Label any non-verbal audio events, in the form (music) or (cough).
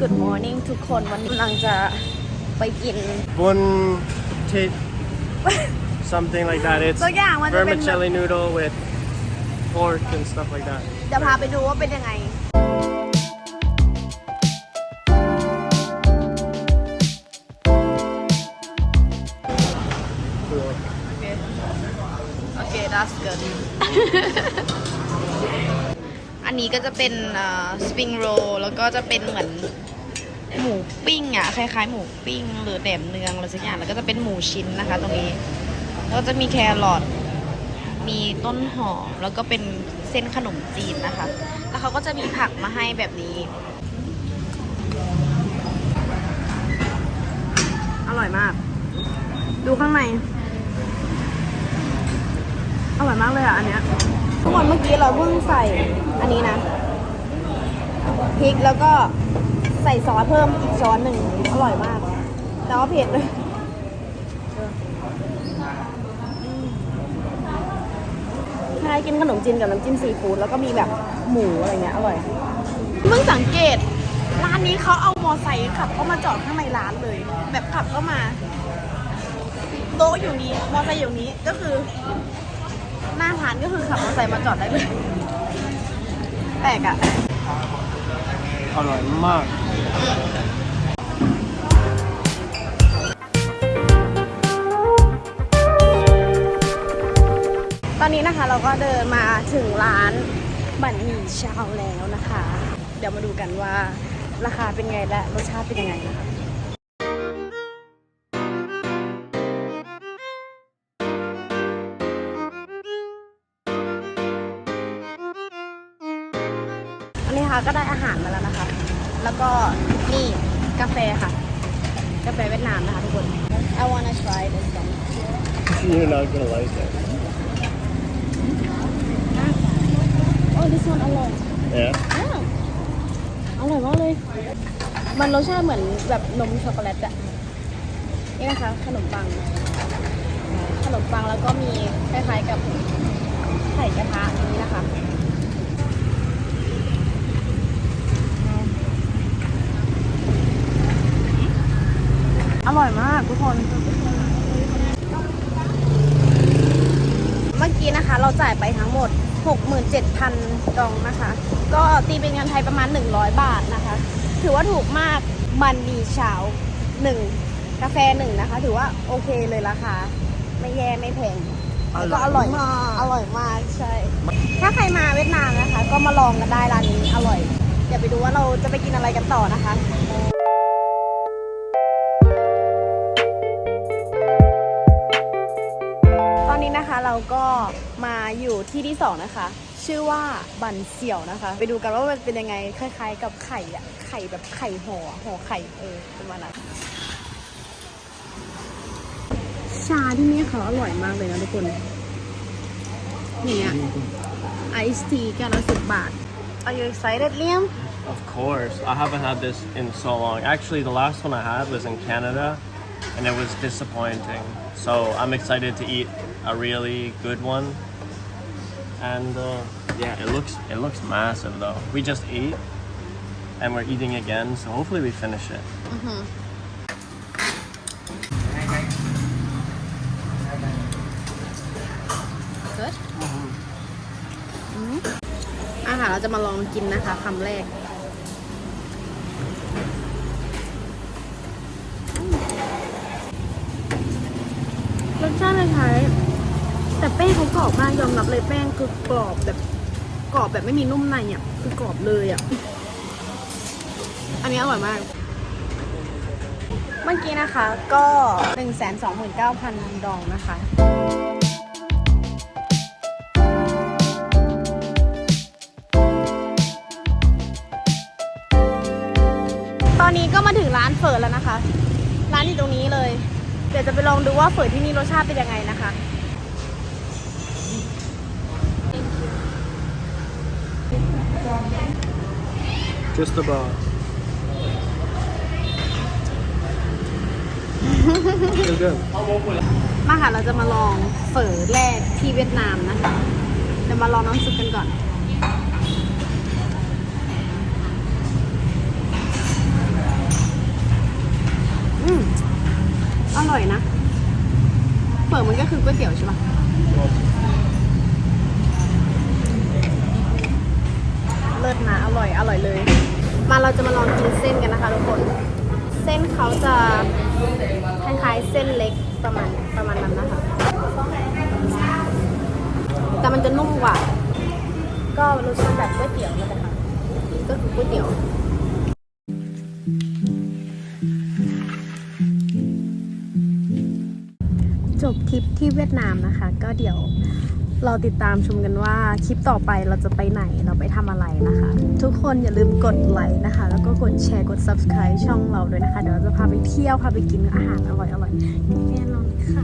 Good morning ทุกคนวันนี้กำลังจะไปกิน Bun tit (laughs) something like that. It's ตัวอย่างมันจะเป็นแบบ vermicelli noodle with pork and stuff like that. จะพาไปดูว่าเป็นยังไง อันนี้ก็จะเป็นสปริงโรแล้วก็จะเป็นเหมือนหมูปิ้งอะคล้ายๆ หมูปิ้ง หรือแหนมเนืองอะไรสักอย่างแล้วก็จะเป็นหมูชิ้นนะคะ ตรงนี้แล้วก็จะมีแครอทมีต้นหอมแล้วก็เป็นเส้นขนมจีนนะคะ แล้วเขาก็จะมีผักมาให้แบบนี้ อร่อยมาก ดูข้างใน อร่อยมากเลยอะอันเนี้ยทุกคนเมื่อกี้เราเพิ่งใส่อันนี้นะพริกแล้วก็ใส่ซอสเพิ่มอีกช้อนหนึ่งอร่อยมาก แต่ว่าเผ็ดเลยใช่กินขนมจีนกับน้ำจิ้มซีฟู้ดแล้วก็มีแบบหมูอะไรเงี้ยอร่อยเพิ่งสังเกตร้านนี้เขาเอามอไซค์ขับเข้ามาจอดข้างในร้านเลย แบบขับเข้ามา โต๊ะอยู่นี้ มอไซค์อยู่นี้ก็คือ หน้าร้านก็คือขับมอเตอร์ไซค์มาจอดได้เลยแปลกอะอร่อยมากตอนนี้นะคะเราก็เดินมาถึงร้านบันหมี่ชาวแล้วนะคะ เดี๋ยวมาดูกันว่าราคาเป็นไงและรสชาติเป็นยังไงนะคะ นนี้ค่ะก็ได้อาหารมาแล้วนะคะ แล้วก็นี่กาแฟค่ะ กาแฟเวียดนามนะคะทุกคน I wanna try this one You're not gonna like it. oh this one อร่อย Yeah. อ้าวอร่อยมากเลย มันรสชาติเหมือนแบบนมช็อกโกแลตอะนี่นะคะ ขนมปัง ขนมปังแล้วก็มีคล้ายๆกับไข่กระทะนี้นะคะ ร่อยมากทุกคน เมื่อกี้นะคะ เราจ่ายไปทั้งหมด 67,000ดองนะคะ ก็ตีเป็นเงินไทยประมาณ 100 บาทนะคะ ถือว่าถูกมากมันมีเช้า1กาแฟหนึ่งนะคะ ถือว่าโอเคเลยราคาไม่แย่ไม่แพงแล้วก็อร่อยมากอร่อยมากใช่ ถ้าใครมาเวียดนามนะคะ ก็มาลองกันได้ร้านนี้อร่อย เดี๋ยวไปดูว่าเราจะไปกินอะไรกันต่อนะคะ นนี้นะคะเราก็มาอยู่ที่ที่สองนะคะ ชื่อว่าบันเสี่ยวนะคะ ไปดูกันว่ามันเป็นยังไงคล้ายๆ กับไข่อะไข่แบบไข่ห่อห่อไข่เออประมาณนั้นชาที่นี่เขาอร่อยมากเลยนะทุกคนเนี่ยไอซ์ทีแก้วละสิบบาท Are you excited Liam Of course. I haven't had this in so long. Actually, the last one I had was in Canada, and it was disappointing. So I'm excited to eat a really good one. And uh, yeah, it looks it looks massive though. We just ate, and we're eating again. So hopefully we finish it. เกิดอาหารเราจะมาลองกินนะคะคำแรก รสชาติคล้ายๆ แต่แป้งเขากรอบมากยอมรับเลยแป้งคือกรอบแบบกรอบแบบไม่มีนุ่มในอะคือกรอบเลยอะ อันนี้อร่อยมาก เมื่อกี้นะคะก็ 1 2 9 0 0 0 ดองนะคะตอนนี้ก็มาถึงร้านเฝอแล้วนะคะ ร้านอยู่ตรงนี้เลย เดี๋ยวจะไปลองดูว่าเฝอที่นี่รสชาติเป็นยังไงนะคะ Just about. Feel good. มาค่ะเราจะมาลองเฝอแรกที่เวียดนามนะคะเดี๋ยวมาลองน้ำซุปกันก่อน อืมอร่อยนะเฝอมันก็คือก๋วยเตี๋ยวใช่ปะเลิศนะ อร่อย อร่อยเลย มาเราจะมาลองกินเส้นกันนะคะทุกคน เส้นเขาจะคล้ายๆเส้นเล็กประมาณประมาณนั้นนะคะ แต่มันจะนุ่มกว่า ก็รสชาติแบบก๋วยเตี๋ยวนั่นแหละค่ะก็คือก๋วยเตี๋ยวจบทริปที่เวียดนามนะคะ ก็เดี๋ยว เราติดตามชมกันว่าคลิปต่อไปเราจะไปไหนเราไปทำอะไรนะคะ ทุกคนอย่าลืมกดไลค์นะคะ แล้วก็กดแชร์กด subscribe ช่องเราด้วยนะคะ เดี๋ยวเราจะพาไปเที่ยวพาไปกินอาหารอร่อยๆกับแนเราเลยค่ะ